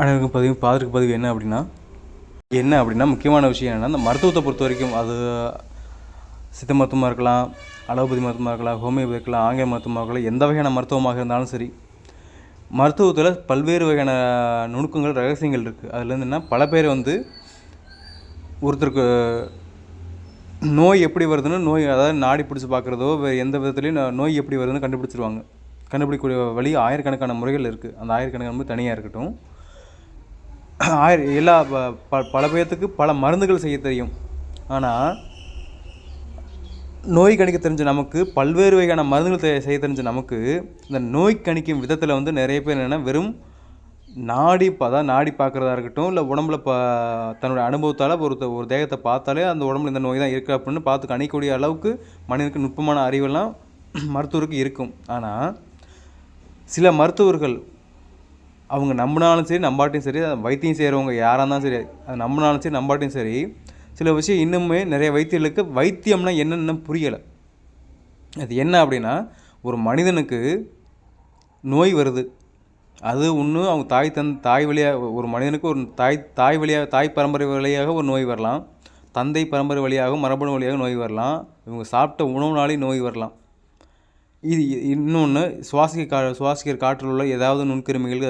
அனைவருக்கும் பதிவு பாதருக்கு பதிவு என்ன அப்படின்னா என்ன அப்படின்னா முக்கியமான விஷயம் என்னென்னா இந்த மருத்துவத்தை பொறுத்த வரைக்கும் அது சித்த மருத்துவமாக இருக்கலாம் அலோபதி மருத்துவமாக இருக்கலாம் ஹோமியோபதி இருக்கலாம் ஆங்கில மருத்துவமாக இருக்கலாம் எந்த வகையான மருத்துவமாக இருந்தாலும் சரி மருத்துவத்தில் பல்வேறு வகையான நுணுக்கங்கள் ரகசியங்கள் இருக்குது அதுலேருந்து என்ன பல பேர் வந்து ஒருத்தருக்கு நோய் எப்படி வருதுன்னு நோய் அதாவது நாடி பிடிச்சி பார்க்குறதோ எந்த விதத்துலையும் நோய் எப்படி வருதுன்னு கண்டுபிடிச்சிருவாங்க. கண்டுபிடிக்கக்கூடிய வழி ஆயிரக்கணக்கான முறைகள் இருக்குது அந்த ஆயிரக்கணக்கான முறை தனியாக இருக்கட்டும். ஆயிர எல்லா ப- ப- பல பேர்த்துக்கு பல மருந்துகள் செய்ய தெரியும். ஆனால் நோய் கணிக்க தெரிஞ்ச நமக்கு பல்வேறு வகையான மருந்துகள் செய்ய தெரிஞ்ச நமக்கு இந்த நோய் கணிக்கும் விதத்தில் வந்து நிறைய பேர் என்னென்னா வெறும் நாடி அதாவது நாடி பார்க்குறதா இருக்கட்டும் இல்லை உடம்புல ப தன்னுடைய அனுபவத்தால் ஒரு ஒரு தேகத்தை பார்த்தாலே அந்த உடம்புல இந்த நோய் தான் இருக்குது அப்படின்னு பார்த்து கணிக்கக்கூடிய அளவுக்கு மனிதனுக்கு நுட்பமான அறிவெல்லாம் மருத்துவருக்கு இருக்கும். ஆனால் சில மருத்துவர்கள் அவங்க நம்பினாலும் சரி நம்பாட்டியும் சரி வைத்தியம் செய்கிறவங்க யாராக இருந்தாலும் சரி அது நம்பினாலும் சரி நம்பாட்டியும் சரி சில விஷயம் இன்னுமே நிறைய வைத்தியர்களுக்கு வைத்தியம்னா என்னென்னு புரியலை. அது என்ன அப்படின்னா ஒரு மனிதனுக்கு நோய் வருது. அது ஒன்று அவங்க தாய் தன் தாய் வழியாக ஒரு மனிதனுக்கு ஒரு தாய் தாய் வழியாக தாய் பரம்பரை வழியாக ஒரு நோய் வரலாம். தந்தை பரம்பரை வழியாக மரபணு வழியாக நோய் வரலாம். இவங்க சாப்பிட்ட உணவுனாலே நோய் வரலாம். இது இன்னொன்று சுவாசிக்க கா சுவாசிக்கிற காற்றில் உள்ள ஏதாவது நுண்கிருமிகள்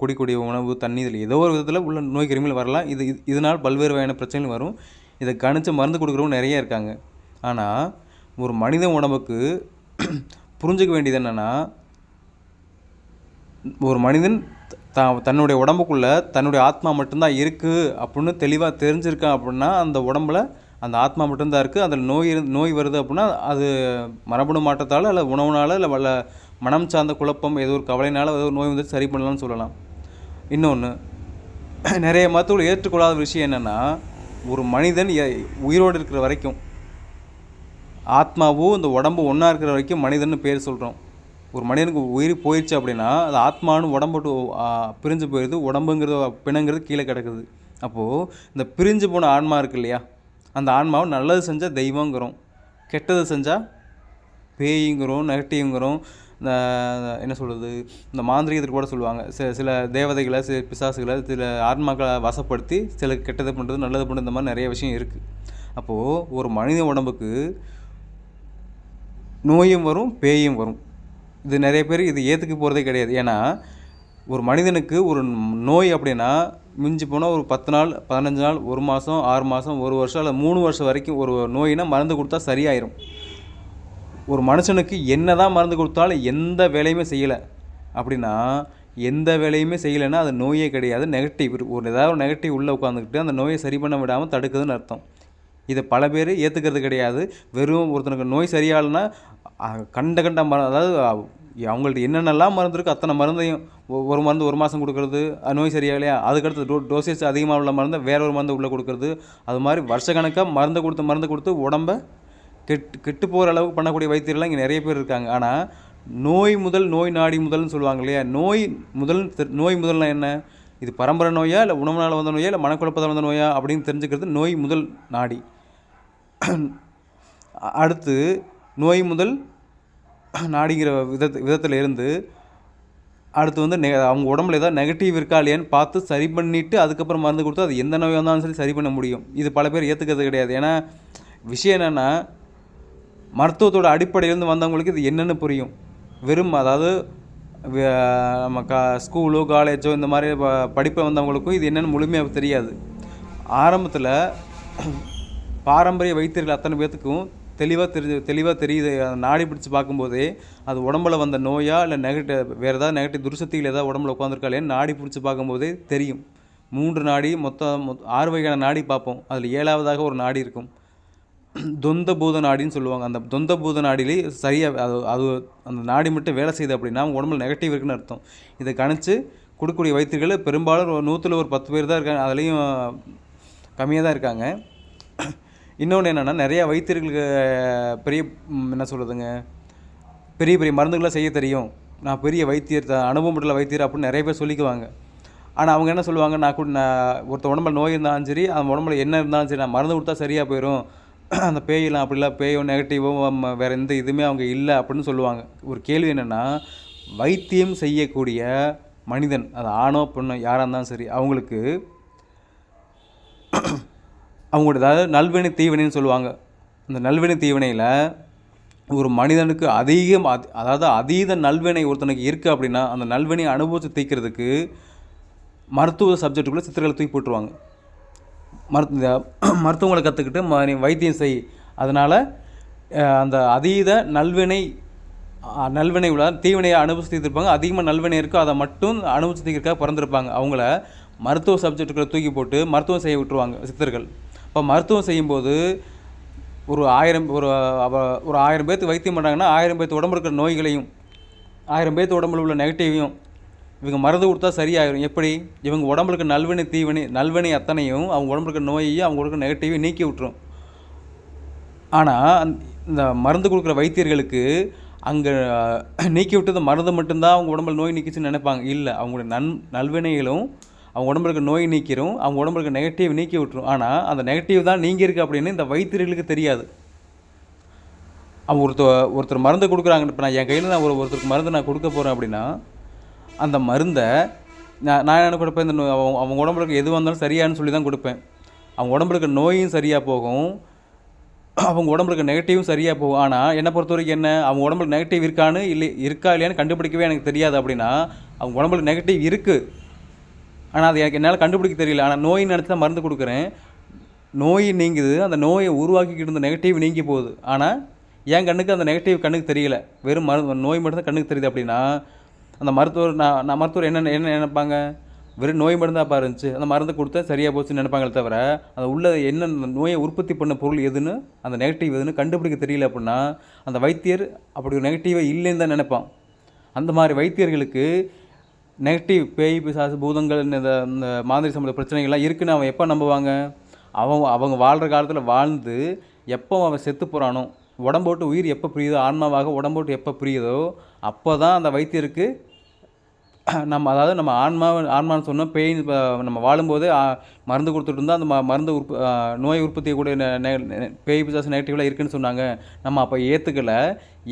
குடிக்கூடிய உணவு தண்ணி இதில் ஏதோ ஒரு விதத்தில் உள்ள நோய் கிருமிகள் வரலாம். இது இதனால் பல்வேறு வகையான பிரச்சனைகள் வரும். இதை கணிச்சு மருந்து கொடுக்குறவங்க நிறைய இருக்காங்க. ஆனால் ஒரு மனித உடம்புக்கு புரிஞ்சுக்க வேண்டியது என்னென்னா ஒரு மனிதன் த தன்னுடைய உடம்புக்குள்ளே தன்னுடைய ஆத்மா மட்டும்தான் இருக்குது அப்படின்னு தெளிவாக தெரிஞ்சிருக்கான் அப்படின்னா அந்த உடம்புல அந்த ஆத்மா மட்டும்தான் இருக்குது அதில் நோய் இரு நோய் வருது அப்படின்னா அது மரபணு மாற்றத்தால் இல்லை உணவுனால இல்லை வல்ல மனம் சார்ந்த குழப்பம் ஏதோ ஒரு கவலைனால ஏதோ ஒரு நோய் வந்து சரி பண்ணலாம்னு சொல்லலாம். இன்னொன்று நிறைய மருத்துவர்கள் ஏற்றுக்கொள்ளாத விஷயம் என்னென்னா ஒரு மனிதன் உயிரோடு இருக்கிற வரைக்கும் ஆத்மாவும் இந்த உடம்பு ஒன்றா இருக்கிற வரைக்கும் மனிதன்னு பேர் சொல்கிறோம் ஒரு மனிதனுக்கு உயிர் போயிடுச்சு அப்படின்னா அது ஆத்மான்னு உடம்பு பிரிஞ்சு போயிடுது உடம்புங்கிறது பிணங்கிறது கீழே கிடக்குது. அப்போது இந்த பிரிஞ்சு போன ஆன்மா இருக்கு இல்லையா? அந்த ஆன்மாவை நல்லது செஞ்சால் தெய்வங்கிறோம் கெட்டது செஞ்சால் பேய்ங்கிறோம் நெகட்டிவ்ங்கிறோம். இந்த என்ன சொல்கிறது இந்த மாந்திரிகத்தில் கூட சொல்லுவாங்க. சில சில தேவதைகளை சில பிசாசுகளை சில ஆன்மாக்களை வசப்படுத்தி சில கெட்டது பண்ணுறது நல்லது பண்ணுறது இந்த மாதிரி நிறைய விஷயம் இருக்குது அப்போது ஒரு மனித உடம்புக்கு நோயும் வரும் பேயும் வரும். இது நிறைய பேர் இது ஏற்றுக்க போகிறதே கிடையாது. ஏன்னா ஒரு மனிதனுக்கு ஒரு நோய் அப்படின்னா மிஞ்சி போனால் ஒரு பத்து நாள் பதினஞ்சு நாள் ஒரு மாதம் ஆறு மாதம் ஒரு வருஷம் இல்லை மூணு வருஷம் வரைக்கும் ஒரு நோயினா மருந்து கொடுத்தா சரியாயிரும். ஒரு மனுஷனுக்கு என்ன தான் மருந்து கொடுத்தாலும் எந்த வேலையுமே செய்யலை. அப்படின்னா எந்த வேலையுமே செய்யலைன்னா அது நோயே கிடையாது நெகட்டிவ் ஒரு ஏதாவது ஒரு நெகட்டிவ் உள்ளே உட்காந்துக்கிட்டு அந்த நோயை சரி பண்ண விடாமல் தடுக்குதுன்னு அர்த்தம். இதை பல பேர் ஏற்றுக்கிறது கிடையாது. வெறும் ஒருத்தனுக்கு நோய் சரியாகலைன்னா கண்ட கண்ட மரம் அதாவது அவங்கள்ட்ட என்னென்னலாம் மருந்து இருக்கோ அத்தனை மருந்தையும் ஒரு மருந்து ஒரு மாதம் கொடுக்குறது அது நோய் சரியாகலையா? அதுக்கடுத்து டோ டோசேஜ் அதிகமாக உள்ள மருந்தை வேற ஒரு மருந்து உள்ளே கொடுக்குறது. அது மாதிரி வருஷக்கணக்காக மருந்து கொடுத்து மருந்து கொடுத்து உடம்ப கெட்டு கெட்டு போகிற அளவுக்கு பண்ணக்கூடிய வைத்தியர்லாம் இங்கே நிறைய பேர் இருக்காங்க. ஆனால் நோய் முதல் நோய் நாடி முதல்னு சொல்லுவாங்க இல்லையா? நோய் முதல் நோய் முதல்னா என்ன? இது பரம்பரை நோயா இல்லை உணவுனால் வந்த நோயா இல்லை மனக்குழப்பத்தால் வந்த நோயா அப்படின்னு தெரிஞ்சுக்கிறது நோய் முதல் நாடி. அடுத்து நோய் முதல் நாடிங்கிற விதத் விதத்தில் இருந்து அடுத்து வந்து நெ அவங்க உடம்புல ஏதாவது நெகட்டிவ் இருக்கா இல்லையான்னு பார்த்து சரி பண்ணிவிட்டு அதுக்கப்புறம் மருந்து கொடுத்து அது எந்த நோயாக இருந்தாலும் சரி சரி பண்ண முடியும். இது பல பேர் ஏற்றுக்கிறது கிடையாது. ஏன்னா விஷயம் என்னென்னா மருத்துவத்தோட அடிப்படையிலேருந்து வந்தவங்களுக்கு இது என்னென்னு புரியும். வெறும் அதாவது நம்ம கா ஸ்கூலோ காலேஜோ இந்த மாதிரி ப- படிப்பை வந்தவங்களுக்கும் இது என்னென்னு முழுமையாக தெரியாது. ஆரம்பத்தில் பாரம்பரிய வைத்தியர்கள் அத்தனை பேர்த்துக்கும் தெளிவாக தெரிஞ்சு தெளிவாக தெரியுது. அந்த நாடி பிடிச்சி பார்க்கும்போதே அது உடம்புல வந்த நோயா இல்லை நெகட்டிவ் வேறு ஏதாவது நெகட்டிவ் துர்சக்திகள் ஏதாவது உடம்புல உட்காந்துருக்கா நாடி பிடிச்சி பார்க்கும்போதே தெரியும். மூன்று நாடி மொத்தம் மொத் ஆறு வகையான நாடி பார்ப்போம். அதில் ஏழாவதாக ஒரு நாடி இருக்கும். தொந்த பூத நாடின்னு சொல்லுவாங்க. அந்த தொந்த பூத நாடியிலே சரியாக அது அது அந்த நாடி மட்டும் வேலை செய்யுது அப்படின்னா உடம்புல நெகட்டிவ் இருக்குன்னு அர்த்தம். இதை கணிச்சு கொடுக்கக்கூடிய வைத்தியர்கள் பெரும்பாலும் ஒரு நூற்றில் ஒரு பத்து பேர் தான் இருக்காங்க. அதுலேயும் கம்மியாக தான் இருக்காங்க. இன்னொன்று என்னென்னா நிறையா வைத்தியர்களுக்கு பெரிய என்ன சொல்கிறதுங்க பெரிய பெரிய மருந்துகள்லாம் செய்ய தெரியும். நான் பெரிய வைத்தியர் அனுபவம் உள்ள வைத்தியர் அப்படின்னு நிறைய பேர் சொல்லிக்குவாங்க. ஆனால் அவங்க என்ன சொல்லுவாங்க நான் கூட நான் ஒருத்த உடம்புல நோய் இருந்தாலும் சரி அந்த உடம்புல என்ன இருந்தாலும் சரி நான் மருந்து கொடுத்தா சரியாக போயிடும் அந்த பேயெல்லாம் அப்படிலாம் பேயோ நெகட்டிவோ வேறு எந்த இதுவுமே அவங்க இல்லை அப்படின்னு சொல்லுவாங்க. ஒரு கேள்வி என்னென்னா வைத்தியம் செய்யக்கூடிய மனிதன் அது ஆணோ பெண்ணோ யாராக இருந்தாலும் சரி அவங்களுக்கு அவங்களோட அதாவது நல்வினை தீவினைன்னு சொல்லுவாங்க. அந்த நல்வினை தீவினையில் ஒரு மனிதனுக்கு அதிகம் அதாவது அதீத நல்வினை ஒருத்தனுக்கு இருக்குது அப்படின்னா அந்த நல்வினை அனுபவித்து தீர்க்கிறதுக்கு மருத்துவ சப்ஜெக்டுக்குள்ளே சித்திரகளை தூக்கி போட்டுருவாங்க. மருத்து மருத்துவங்களை கற்றுக்கிட்டு ம நீ வைத்தியம் செய். அதனால் அந்த அதீத நல்வினை நல்வினை உள்ள தீவினையை அனுபவிச்சு தீர்த்திருப்பாங்க. அதிகமாக நல்வினை இருக்கோ அதை மட்டும் அனுபவிச்சு தீர்க்கிறதுக்காக பிறந்திருப்பாங்க. அவங்கள மருத்துவ சப்ஜெக்ட்டுக்குள்ளே தூக்கி போட்டு மருத்துவம் செய்ய விட்டுருவாங்க சித்தர்கள். இப்போ மருத்துவம் செய்யும்போது ஒரு ஆயிரம் ஒரு ஒரு ஆயிரம் பேர்த்து வைத்தியம் பண்ணுறாங்கன்னா ஆயிரம் பேர்த்து உடம்பு இருக்கிற நோய்களையும் ஆயிரம் பேர்த்து உடம்புல உள்ள நெகட்டிவையும் இவங்க மருந்து கொடுத்தா சரியாயிரும். எப்படி? இவங்க உடம்புக்கு இருக்க நல்வினை தீவினை நல்வினை அத்தனையும் அவங்க உடம்புக்கு இருக்க நோயையும் அவங்க இருக்க நெகட்டிவையும் நீக்கி விட்டுரும். ஆனால் இந்த மருந்து கொடுக்குற வைத்தியர்களுக்கு அங்கே நீக்கி விட்டது மருந்து மட்டும்தான் அவங்க உடம்புல நோய் நீக்கிச்சுன்னு நினைப்பாங்க. இல்லை அவங்களுடைய நன் நல்வினைகளும் அவங்க உடம்புல இருக்க நோய் நீக்கிடும் அவங்க உடம்புல இருக்க நெகட்டிவ் நீக்கி விட்டுரும். ஆனால் அந்த நெகட்டிவ் தான் நீங்கள் இருக்குது அப்படின்னு இந்த வைத்தியர்களுக்கு தெரியாது. அவங்க ஒருத்தர் ஒருத்தர் மருந்து கொடுக்குறாங்க இப்போ நான் என் கையில் நான் ஒரு ஒருத்தருக்கு மருந்து நான் கொடுக்க போகிறேன் அப்படின்னா அந்த மருந்தை நான் நான் என்ன கொடுப்பேன்? இந்த நோ- அவங்க அவங்க உடம்புக்கு எது வந்தாலும் சரியானு சொல்லி தான் கொடுப்பேன். அவங்க உடம்புக்கு நோயும் சரியாக போகும். அவங்க உடம்புக்கு நெகட்டிவும் சரியாக போகும். ஆனால் என்னை பொறுத்த வரைக்கும் என்ன? அவங்க உடம்புக்கு நெகட்டிவ் இருக்கான்னு இல்லை இருக்கா இல்லையான்னு கண்டுபிடிக்கவே எனக்கு தெரியாது அப்படின்னா அவங்க உடம்புக்கு நெகட்டிவ் இருக்குது ஆனால் அது எனக்கு என்னால் கண்டுபிடிக்க தெரியல. ஆனால் நோய் நினச்சி தான் மருந்து கொடுக்குறேன். நோய் நீங்குது. அந்த நோயை உருவாக்கிக்கிட்டு இருந்த நெகட்டிவ் நீங்கி போகுது. ஆனால் என் கண்ணுக்கு அந்த நெகட்டிவ் கண்ணுக்கு தெரியல. வெறும் மருந்து நோய் மட்டும்தான் கண்ணுக்கு தெரியுது அப்படின்னா அந்த மருத்துவர் நான் நான் மருத்துவர் என்ன என்ன நினைப்பாங்க? வெறும் நோய் மட்டும் தான் இருந்துச்சு. அந்த மருந்து கொடுத்தா சரியாக போச்சுன்னு நினைப்பாங்களே தவிர அது உள்ள என்ன நோயை உற்பத்தி பண்ண பொருள் எதுன்னு அந்த நெகட்டிவ் எதுன்னு கண்டுபிடிக்க தெரியல அப்படின்னா அந்த வைத்தியர் அப்படி ஒரு நெகட்டிவே இல்லைன்னு தான் நினைப்பான். அந்த மாதிரி வைத்தியர்களுக்கு நெகட்டிவ் பேய் பிசாசு பூதங்கள் இந்த இந்த மாதிரி சம்மந்த பிரச்சனைகள்லாம் இருக்குன்னு அவன் எப்போ நம்புவாங்க? அவன் அவங்க வாழ்கிற காலத்தில் வாழ்ந்து எப்போ அவன் செத்து போகிறானோ உடம்போட்டு உயிர் எப்போ பிரியுதோ ஆன்மாவாக உடம்போட்டு எப்போ பிரியுதோ அப்போ தான் அந்த வைத்தியருக்கு நம்ம அதாவது நம்ம ஆன்மா ஆன்மான்னு சொன்னோம் பேய் நம்ம வாழும்போது மருந்து கொடுத்துட்டு இருந்தால் அந்த ம மருந்து உற்ப நோய் உற்பத்தி கூட பேய் பிசாசு நெகட்டிவ்லாம் இருக்குன்னு சொன்னாங்க. நம்ம அப்போ ஏற்றுக்கலை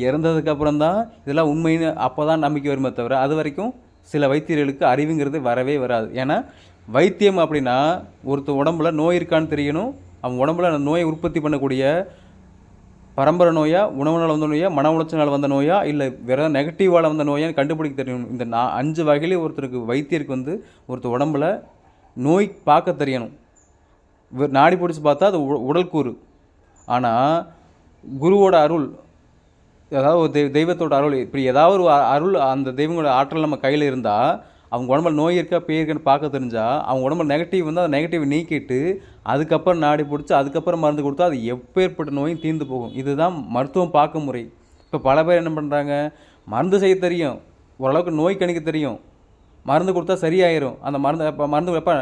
இறந்ததுக்கப்புறம் தான் இதெல்லாம் உண்மைன்னு அப்போ தான் நம்பிக்கை வருமே தவிர அது வரைக்கும் சில வைத்தியர்களுக்கு அறிவுங்கிறது வரவே வராது. ஏன்னா வைத்தியம் அப்படின்னா ஒருத்தர் உடம்புல நோய் இருக்கான்னு தெரியணும். அவன் உடம்புல அந்த நோயை உற்பத்தி பண்ணக்கூடிய பரம்பரை நோயா உணவுனால் வந்த நோயா மன உளைச்சனால் வந்த நோயா இல்லை வேறு நெகட்டிவால் வந்த நோயான்னு கண்டுபிடிக்க தெரியணும். இந்த நான் அஞ்சு வகையிலே ஒருத்தருக்கு வைத்தியருக்கு வந்து ஒருத்தர் உடம்புல நோய் பார்க்க தெரியணும். நாடி பிடிச்சி பார்த்தா அது உ- உடல் கூறு. ஆனால் குருவோட அருள் ஏதாவது ஒரு தெய் தெய்வத்தோட அருள் இப்படி ஏதாவது ஒரு அருள் அந்த தெய்வங்களோட ஆற்றல் நம்ம கையில் இருந்தால் அவங்க உடம்புல நோய் இருக்கா பேய் இருக்கான்னு பார்க்க தெரிஞ்சால் அவங்க உடம்புல நெகட்டிவ் வந்து அந்த நெகட்டிவ் நீக்கிட்டு அதுக்கப்புறம் நாடி பிடிச்சி அதுக்கப்புறம் மருந்து கொடுத்தா அது எப்பேற்பட்ட நோயும் தீர்ந்து போகும். இதுதான் மருத்துவம் பார்க்கும் முறை. இப்போ பல பேர் என்ன பண்ணுறாங்க மருந்து செய்ய தெரியும். ஓரளவுக்கு நோய் கணிக்க தெரியும். மருந்து கொடுத்தா சரியாயிரும். அந்த மருந்து இப்போ மருந்து எப்போ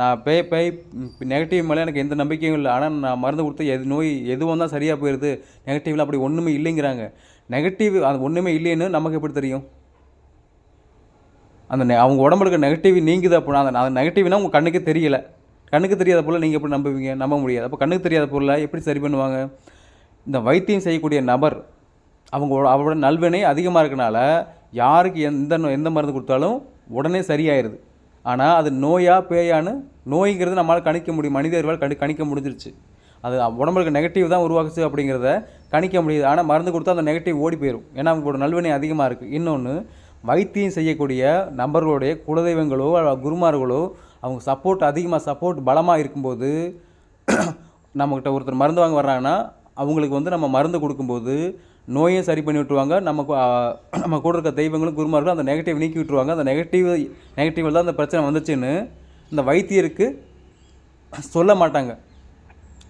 நான் பேய் பேய் நெகட்டிவ் மேலே எனக்கு எந்த நம்பிக்கையும் இல்லை. ஆனால் நான் மருந்து கொடுத்து எது நோய் எதுவும் வந்தால் சரியாக போயிடுது நெகட்டிவ்லாம் அப்படி ஒன்றுமே இல்லைங்கிறாங்க. நெகட்டிவ் அது ஒன்றுமே இல்லைன்னு நமக்கு எப்படி தெரியும்? அந்த நெ- அவங்க உடம்புல இருக்க நெகட்டிவ் நீங்குது அப்படின்னா அந்த அந்த நெகட்டிவ்னா உங்கள் கண்ணுக்கு தெரியல. கண்ணுக்கு தெரியாத பொருளை நீங்கள் எப்படி நம்புவீங்க? நம்ப முடியாது. அப்போ கண்ணுக்கு தெரியாத பொருளை எப்படி சரி பண்ணுவாங்க? இந்த வைத்தியம் செய்யக்கூடிய நபர் அவங்க அவரோட நல்வினை அதிகமாக இருக்கனால யாருக்கு எந்த நோ- எந்த மருந்து கொடுத்தாலும் உடனே சரியாயிருது. ஆனால் அது நோயா பேயான்னு நோய்ங்கிறது நம்மளால் கணிக்க முடியும். மனிதர்களால் கணி கணிக்க முடிஞ்சிருச்சு. அது உடம்புக்கு நெகட்டிவ் தான் உருவாக்குச்சு அப்படிங்கிறத கணிக்க முடியுது. ஆனால் மருந்து கொடுத்தா அந்த நெகட்டிவ் ஓடி போயிடும் ஏன்னா அவங்களோட நல்வினை அதிகமாக இருக்குது இன்னொன்று வைத்தியம் செய்யக்கூடிய நபர்களுடைய குலதெய்வங்களோ குருமார்களோ அவங்க சப்போர்ட் அதிகமாக சப்போர்ட் பலமாக இருக்கும்போது நம்மக்கிட்ட ஒருத்தர் மருந்து வாங்க வர்றாங்கன்னா அவங்களுக்கு வந்து நம்ம மருந்து கொடுக்கும்போது நோயும் சரி பண்ணி விட்டுருவாங்க. நம்ம நம்ம கூட இருக்க தெய்வங்களும் குருமார்களும் அந்த நெகட்டிவ் நீக்கி விட்டுருவாங்க. அந்த நெகட்டிவ் நெகட்டிவில் தான் அந்த பிரச்சனை வந்துச்சுன்னு இந்த வைத்தியருக்கு சொல்ல மாட்டாங்க.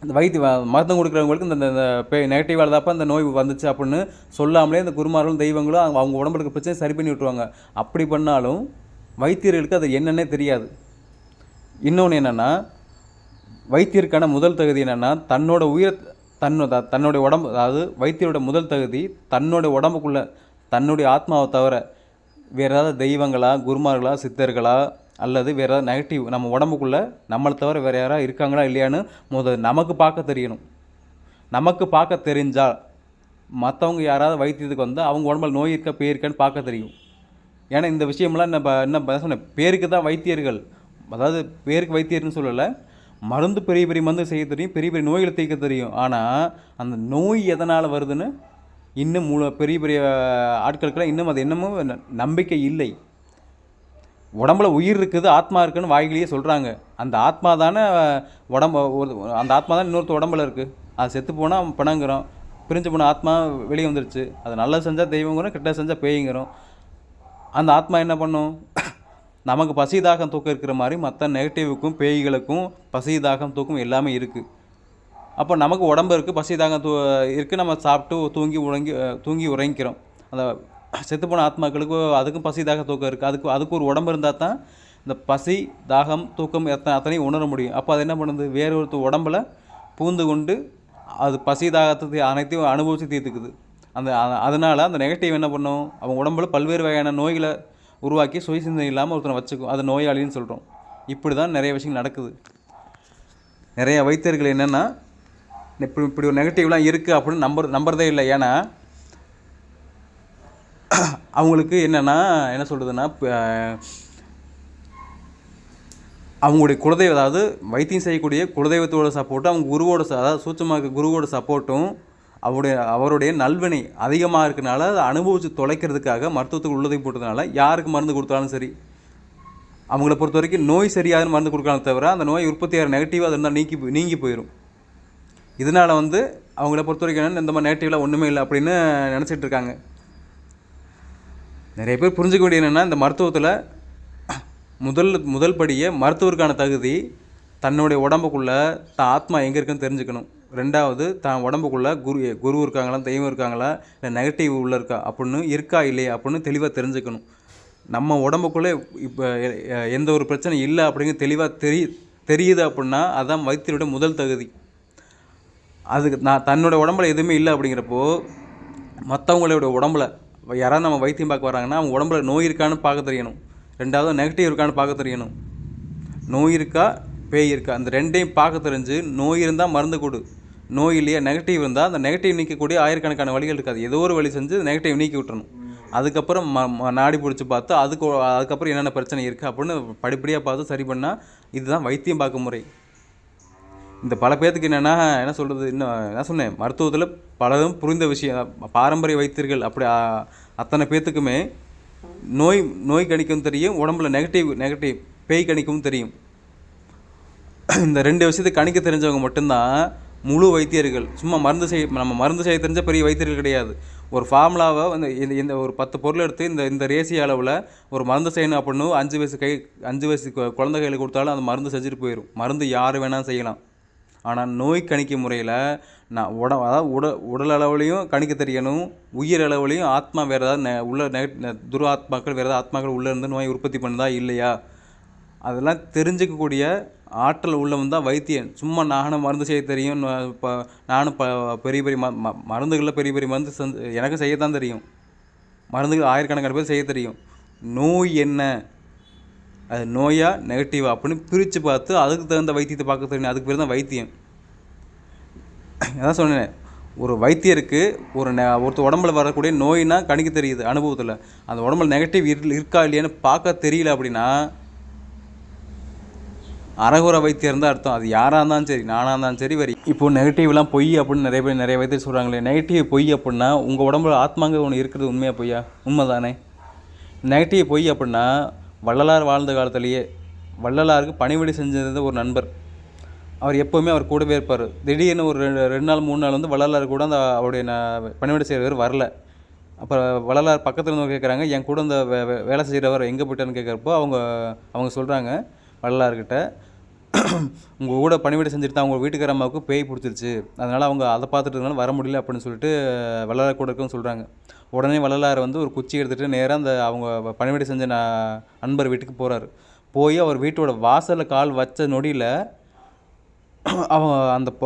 இந்த வைத்திய வ- மருந்தம் கொடுக்குறவங்களுக்கு இந்த இந்த நெகட்டிவ் தான் இந்த நோய் வந்துச்சு அப்படின்னு சொல்லாமலே இந்த குருமார்களும் தெய்வங்களும் அவங்க அவங்க உடம்புக்கு பிரச்சனை சரி பண்ணி விட்டுருவாங்க. அப்படி பண்ணாலும் வைத்தியர்களுக்கு அது என்னன்னே தெரியாது. இன்னொன்று என்னென்னா வைத்தியருக்கான முதல் தகுதி என்னென்னா தன்னோட உயிர் தன்னோட தன்னுடைய உடம்பு அதாவது வைத்தியருடைய முதல் தகுதி தன்னுடைய உடம்புக்குள்ள தன்னுடைய ஆத்மாவை தவிர வேறு ஏதாவது தெய்வங்களா குருமார்களா சித்தர்களா அல்லது வேறு ஏதாவது நெகட்டிவ் நம்ம உடம்புக்குள்ளே நம்மளை தவிர வேறு யாராவது இருக்காங்களா இல்லையான்னு முதல் நமக்கு பார்க்க தெரியணும். நமக்கு பார்க்க தெரிஞ்சால் மற்றவங்க யாராவது வைத்தியத்துக்கு வந்தால் அவங்க உடம்புல நோய் இருக்கா பேய் இருக்கான்னு பார்க்க தெரியும். ஏன்னா இந்த விஷயம்லாம் நம்ம என்ன ப- சொன்னேன் பேருக்கு தான் வைத்தியர்கள் அதாவது பேருக்கு வைத்தியர்னு சொல்லலை மருந்து பெரிய பெரிய மருந்து செய்ய தெரியும் பெரிய பெரிய நோய்களை தீர்க்க தெரியும். ஆனால் அந்த நோய் எதனால் வருதுன்னு இன்னும் மூல பெரிய பெரிய ஆட்களுக்கெல்லாம் இன்னும் அது என்னமோ ந- நம்பிக்கை இல்லை. உடம்புல உயிர் இருக்குது ஆத்மா இருக்குதுன்னு வாய்கிலேயே சொல்கிறாங்க அந்த ஆத்மா தானே உடம்பு ஒரு அந்த ஆத்மா தான் இன்னொருத்த உடம்புல இருக்குது அது செத்து போனால் பணங்கிறோம் பிரிஞ்சு போன ஆத்மா வெளியே வந்துருச்சு. அது நல்லது செஞ்சால் தெய்வங்கிறோம் கெட்ட செஞ்சால் பேய்ங்கிறோம். அந்த ஆத்மா என்ன பண்ணும்? நமக்கு பசி தாகம் தூக்கம் இருக்கிற மாதிரி மற்ற நெகட்டிவுக்கும் பேய்களுக்கும் பசி தாகம் தூக்கம் எல்லாமே இருக்குது அப்போ நமக்கு உடம்பு இருக்குது பசி தாகம் தூ இருக்குது நம்ம சாப்பிட்டு தூங்கி உறங்கி தூங்கி உறங்கிக்கிறோம். அந்த செத்துப்போன ஆத்மாக்களுக்கு அதுக்கும் பசி தாகம் தூக்கம் இருக்குது அதுக்கு அதுக்கு ஒரு உடம்பு இருந்தால் தான் இந்த பசி தாகம் தூக்கம் எத்தனை அத்தனையும் உணர முடியும். அப்போ அது என்ன பண்ணுது? வேறு ஒருத்தர் உடம்புல பூந்து கொண்டு அது பசி தாகத்தை அனைத்தையும் அனுபவித்து தீர்த்துக்குது. அந்த அதனால் அந்த நெகட்டிவ் என்ன பண்ணும்? அவங்க உடம்புல பல்வேறு வகையான நோய்களை உருவாக்கி சுய சிந்தனை இல்லாமல் ஒருத்தனை வச்சுக்கும் அது நோயாளின்னு சொல்கிறோம் இப்படி தான் நிறைய விஷயங்கள் நடக்குது. நிறைய வைத்தியர்கள் என்னென்னா இப்படி இப்படி ஒரு நெகட்டிவ்லாம் இருக்குது அப்படின்னு நம்பர் நம்புறதே இல்லை. ஏன்னா அவங்களுக்கு என்னென்னா என்ன சொல்கிறதுன்னா அவங்களுடைய குலதெய்வம் அதாவது வைத்தியம் செய்யக்கூடிய குலதெய்வத்தோட சப்போர்ட்டும் அவங்க குருவோட அதாவது சூட்சமாக குருவோட சப்போர்ட்டும் அவருடைய அவருடைய நல்வினை அதிகமாக இருக்கனால அதை அனுபவித்து தொலைக்கிறதுக்காக மருத்துவத்துக்கு உள்ளதை போட்டதுனால யாருக்கு மருந்து கொடுத்தாலும் சரி அவங்கள பொறுத்த வரைக்கும் நோய் சரியாதுன்னு மருந்து கொடுக்கலாம் தவிர அந்த நோய் உற்பத்தி ஆகிற நெகட்டிவாக அது இருந்தால் நீக்கி நீங்கி போயிடும் இதனால் வந்து அவங்கள பொறுத்த வரைக்கும் இந்த மாதிரி நெகட்டிவ்லாம் ஒன்றுமே இல்லை அப்படின்னு நினச்சிட்டு இருக்காங்க. நிறைய பேர் புரிஞ்சுக்க வேண்டிய என்னென்னா இந்த மருத்துவத்தில் முதல் முதல் படியே மருத்துவருக்கான தகுதி தன்னுடைய உடம்புக்குள்ளே தான் ஆத்மா எங்கே இருக்குன்னு தெரிஞ்சுக்கணும். ரெண்டாவது தான் உடம்புக்குள்ளே குரு குரு இருக்காங்களா தெய்வம் இருக்காங்களா இல்லை நெகட்டிவ் உள்ள இருக்கா அப்படின்னு இருக்கா இல்லையா அப்படின்னு தெளிவாக தெரிஞ்சுக்கணும். நம்ம உடம்புக்குள்ளே இப்போ எந்த ஒரு பிரச்சனை இல்லை அப்படிங்கிற தெளிவாக தெரி தெரியுது அப்படின்னா அதான் வைத்தியருடைய முதல் தகுதி. அதுக்கு நான் தன்னோட உடம்புல எதுவுமே இல்லை அப்படிங்கிறப்போ மற்றவங்களோட உடம்புல யாராவது நம்ம வைத்தியம் பார்க்க வராங்கன்னா அவங்க உடம்புல நோய் இருக்கான்னு பார்க்க தெரியணும். ரெண்டாவது நெகட்டிவ் இருக்கான்னு பார்க்க தெரியணும். நோய் இருக்கா பேய் இருக்கா. அந்த ரெண்டையும் பார்க்க தெரிஞ்சு நோய் இருந்தால் மருந்து கொடு. நோய் இல்லையா நெகட்டிவ் இருந்தால் அந்த நெகட்டிவ் நீக்கக்கூடிய ஆயிரக்கணக்கான வழிகள் இருக்காது. ஏதோ ஒரு வழி செஞ்சு நெகட்டிவ் நீக்கி விட்டுறணும். அதுக்கப்புறம் ம ம- நாடி பிடிச்சி பார்த்து அதுக்கு அதுக்கப்புறம் என்னென்ன பிரச்சனை இருக்குது அப்படின்னு படிப்படியாக பார்த்து சரி பண்ணால் இதுதான் வைத்தியம் பார்க்கும் முறை. இந்த பல பேர்த்துக்கு என்னென்னா என்ன சொல்கிறது இன்னும் என்ன சொன்னேன் மருத்துவத்தில் பலதும் புரிந்த விஷயம். பாரம்பரிய வைத்தியர்கள் அப்படி அத்தனை பேர்த்துக்குமே நோய் நோய் கணிக்கவும் தெரியும் உடம்புல நெகட்டிவ் நெகட்டிவ் பேய் கணிக்கவும் தெரியும். இந்த ரெண்டு விஷயத்தை கணிக்க தெரிஞ்சவங்க மட்டும்தான் முழு வைத்தியர்கள். சும்மா மருந்து செய்ய நம்ம மருந்து செய்ய தெரிஞ்ச பெரிய வைத்தியர்கள் கிடையாது. ஒரு ஃபார்முலாவை வந்து இந்த இந்த ஒரு பத்து பொருள் எடுத்து இந்த இந்த ரேசிய அளவில் ஒரு மருந்து செய்யணும் அப்படின்னு அஞ்சு வயசு கை அஞ்சு வயசு குழந்த குழந்தை கையில் கொடுத்தாலும் அந்த மருந்து செஞ்சுட்டு போயிடும் மருந்து யார் வேணாலும் செய்யலாம். ஆனால் நோய் கணிக்க முறையில் நான் உட அதாவது உட உடல் அளவுலையும் கணிக்க தெரியணும். உயிர் அளவுலையும் ஆத்மா வேறு ஏதாவது நெ உள்ள நெக துரு ஆத்மாக்கள் வேறு ஏதாவது ஆத்மாக்கள் உள்ளே இருந்து நோய் உற்பத்தி பண்ணுதா இல்லையா? அதெல்லாம் தெரிஞ்சுக்கக்கூடிய ஆற்றல் உள்ளவன் தான் வைத்தியன். சும்மா நானும் மருந்து செய்ய தெரியும். நான் இப்போ நானும் ப பெரிய பெரிய ம ம மருந்துகளில் பெரிய பெரிய மருந்து செஞ்சு எனக்கு செய்யத்தான் தெரியும். மருந்துகள் ஆயிரக்கணக்கான பேர் செய்ய தெரியும். நோய் என்ன? அது நோயா நெகட்டிவா? அப்படின்னு பிரித்து பார்த்து அதுக்கு தகுந்த வைத்தியத்தை பார்க்க தெரியும். அதுக்கு பேர் தான் வைத்தியம். அதான் சொன்னேன். ஒரு வைத்தியருக்கு ஒரு நெ ஒருத்தர் உடம்புல வரக்கூடிய நோயினா கணிக்க தெரியுது அனுபவத்தில். அந்த உடம்புல நெகட்டிவ் இருக்கா இல்லையான்னு பார்க்க தெரியல அப்படின்னா அறகுறை வைத்தியம் தான் அர்த்தம். அது யாராக இருந்தாலும் சரி நானாக இருந்தாலும் சரி வரி. இப்போது நெகட்டிவ்லாம் பொய் அப்படின்னு நிறைய பேர் நிறைய வைத்தியர் சொல்கிறாங்களே நெகட்டிவ் பொய் அப்படின்னா உங்கள் உடம்புல ஆத்மாங்க ஒன்று இருக்கிறது உண்மையாக பொய்யா? உண்மை தானே நெகட்டிவ் பொய் அப்படின்னா வள்ளலார் வாழ்ந்த காலத்திலேயே வள்ளலாருக்கு பணிவிடை செஞ்சது ஒரு நண்பர். அவர் எப்போவுமே அவர் கூடவே இருப்பார். திடீர்னு ஒரு ரெண்டு ரெண்டு நாள் மூணு நாள் வந்து வள்ளலார் கூட அந்த அவருடைய ந- பணிவிடை செய்கிறவர் வரல. அப்புறம் வள்ளலார் பக்கத்தில் இருந்து கேட்குறாங்க என் கூட இந்த வே வேலை செய்கிறவர் எங்கே போயிட்டான்னு கேட்குறப்போ அவங்க அவங்க சொல்கிறாங்க வள்ளலார்கிட்ட உங்கள் கூட பணிவிடை செஞ்சுட்டு தான் அவங்க வீட்டுக்கார அம்மாவுக்கு பேய் பிடிச்சிருச்சு. அதனால் அவங்க அதை பார்த்துட்டு இருந்தாலும் வர முடியல அப்படின்னு சொல்லிட்டு வள்ளலார் கூட இருக்குன்னு சொல்கிறாங்க உடனே வள்ளலார் வந்து ஒரு குச்சி எடுத்துகிட்டு நேராக அந்த அவங்க பணிவிடை செஞ்ச நண்பர் வீட்டுக்கு போகிறாரு போய் அவர் வீட்டோட வாசலில் கால் வச்ச நொடியில் அவன் அந்த ப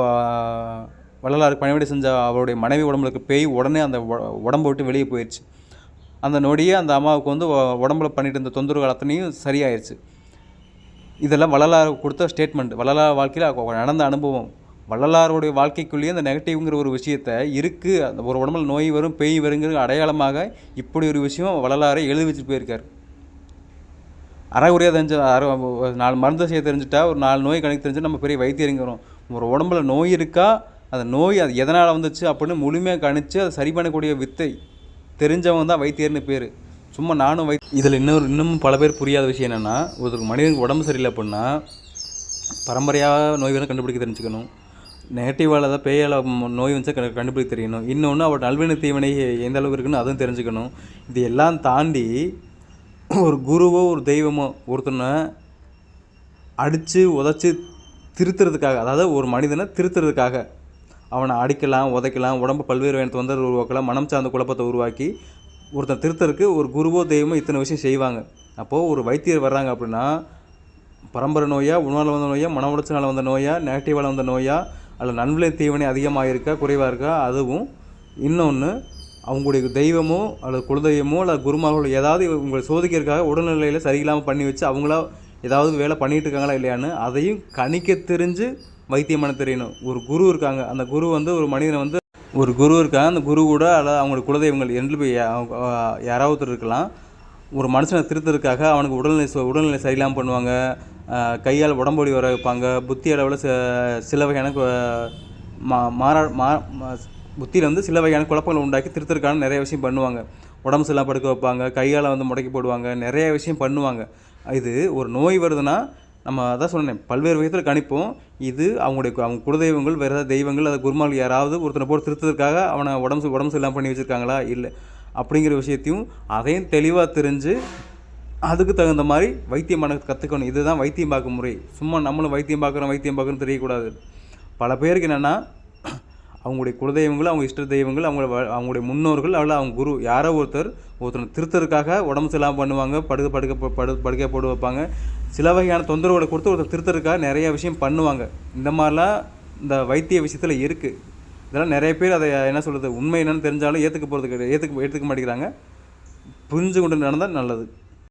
வள்ளலாருக்கு பணிவிடை செஞ்ச அவருடைய மனைவி உடம்புக்கு பேய் உடனே அந்த உடம்பு விட்டு வெளியே போயிடுச்சு அந்த நொடியே அந்த அம்மாவுக்கு வந்து உடம்புல பண்ணிட்டு இருந்த தொந்தரவு அத்தனையும் சரியாயிருச்சு. இதெல்லாம் வள்ளலார் கொடுத்த ஸ்டேட்மெண்ட் வள்ளலார் வாழ்க்கையில் நடந்த அனுபவம். வள்ளலாருடைய வாழ்க்கைக்குள்ளேயே அந்த நெகட்டிவ்ங்கிற ஒரு விஷயத்த இருக்குது அந்த ஒரு உடம்புல நோய் வரும் பேய் வருங்கிற அடையாளமாக இப்படி ஒரு விஷயம் வள்ளலாரை எழுதி வச்சுட்டு போயிருக்கார். அறகுறையாக தெரிஞ்ச அற நாலு மருந்து செய்ய தெரிஞ்சுட்டா ஒரு நாலு நோய் கணக்கு தெரிஞ்சு நம்ம பெரிய வைத்தியருங்கிறோம். ஒரு உடம்புல நோய் இருக்கா? அந்த நோய் அது எதனால் வந்துச்சு? அப்படின்னு முழுமையாக கணித்து அதை சரி பண்ணக்கூடிய வித்தை தெரிஞ்சவங்க தான் வைத்தியர்னு பேர். சும்மா நானும் வை இதில் இன்னொரு இன்னமும் பல பேர் புரியாத விஷயம் என்னென்னா ஒரு மனிதனுக்கு உடம்பு சரியில்லை அப்படின்னா பரம்பரையாக நோய் வேணும் கண்டுபிடிக்க தெரிஞ்சுக்கணும். நெகட்டிவால் தான் பேயால் நோய் வந்து க கண்டுபிடிக்க தெரியணும். இன்னொன்று அவரோட நல்வினை தீவினை எந்த அளவுக்கு இருக்குன்னு அதுவும் தெரிஞ்சுக்கணும். இது எல்லாம் தாண்டி ஒரு குருவோ ஒரு தெய்வமோ ஒருத்தனை அடித்து உதச்சி திருத்துறதுக்காக அதாவது ஒரு மனிதனை திருத்துறதுக்காக அவனை அடிக்கலாம் உதைக்கலாம் உடம்பு பல்வேறு வகையான தொந்தரவு உருவாக்கலாம் மனம் சார்ந்த குழப்பத்தை உருவாக்கி ஒருத்தன் திருத்தருக்கு ஒரு குருவோ தெய்வமோ இத்தனை விஷயம் செய்வாங்க. அப்போது ஒரு வைத்தியர் வர்றாங்க அப்படின்னா பரம்பரை நோயா உணவால் வந்த நோயா மன உளைச்சலால் வந்த நோயா நெகட்டிவால் வந்த நோயா அல்ல நன்விலை தீவனை அதிகமாக இருக்கா குறைவாக இருக்கா அதுவும் இன்னொன்று அவங்களுடைய தெய்வமோ அல்லது குலதெய்வமோ அல்லது குருமார்களோ ஏதாவது உங்களை சோதிக்கிறதுக்காக உடல்நிலையில் சரியில்லாமல் பண்ணி வச்சு அவங்களா ஏதாவது வேலை பண்ணிகிட்டு இருக்காங்களா இல்லையான்னு அதையும் கணிக்க தெரிஞ்சு வைத்தியம் பண்ண தெரியணும். ஒரு குரு இருக்காங்க. அந்த குரு வந்து ஒரு மனிதனை வந்து ஒரு குரு இருக்காங்க. அந்த குரு கூட அல்லது அவங்களுக்கு குலதெய்வங்கள் என்று போய் யாராவது ஒருத்தர் இருக்கலாம். ஒரு மனுஷனை திருத்தறதுக்காக அவனுக்கு உடல்நிலை சு- உடல்நிலை சரியில்லாமல் பண்ணுவாங்க. கையால் உடம்பொடி வர வைப்பாங்க. புத்தி அளவில் சில சில வகையான கு- மா மாறா மா புத்தியில் வந்து சில வகையான குழப்பங்களை உண்டாக்கி திருத்தறதுக்கான நிறைய விஷயம் பண்ணுவாங்க. உடம்பு சரியில்லாம படுக்க வைப்பாங்க. கையால் வந்து முடக்கி போடுவாங்க. நிறைய விஷயம் பண்ணுவாங்க. இது ஒரு நோய் வருதுன்னா நம்ம அதான் சொன்னேன் பல்வேறு விதத்தில் கணிப்போம். இது அவங்களுடைய அவங்க குலதெய்வங்கள் வேறு ஏதாவது தெய்வங்கள் அதை குருமால் யாராவது ஒருத்தனை போட்டு திருத்ததுக்காக அவனை உடம்பு உடம்பு சரியில்லாமல் பண்ணி வச்சுருக்காங்களா? இல்லை. அப்படிங்கிற விஷயத்தையும் அதையும் தெளிவாக தெரிஞ்சு அதுக்கு தகுந்த மாதிரி வைத்தியம் பண்ண கற்றுக்கணும் இதுதான் வைத்தியம் பார்க்க முறை. சும்மா நம்மளும் வைத்தியம் பார்க்குறோம் வைத்தியம் பார்க்குறோம் தெரியக்கூடாது. பல பேருக்கு என்னென்னா அவங்களுடைய குலதெய்வங்கள் அவங்க இஷ்ட தெய்வங்கள் அவங்க அவங்களுடைய முன்னோர்கள் அவ்வளோ அவங்க குரு யாரோ ஒருத்தர் ஒருத்தர் திருத்தருக்காக உடம்பு சரியில்லாமல் பண்ணுவாங்க படுக்க படுக்க ப- படு படுக்க போட்டு வைப்பாங்க. சில வகையான தொந்தரவுகளை கொடுத்து ஒருத்தர் திருத்தருக்காக நிறைய விஷயம் பண்ணுவாங்க. இந்த மாதிரிலாம் இந்த வைத்திய விஷயத்தில் இருக்குது இதெல்லாம் நிறைய பேர் அதை என்ன சொல்கிறது உண்மை என்னென்னு தெரிஞ்சாலும் ஏற்றுக்க போகிறது கிடையாது. ஏற்றுக்க ஏற்றுக்க மாட்டேங்கிறாங்க. புரிஞ்சு கொண்டு நடந்தால் நல்லது.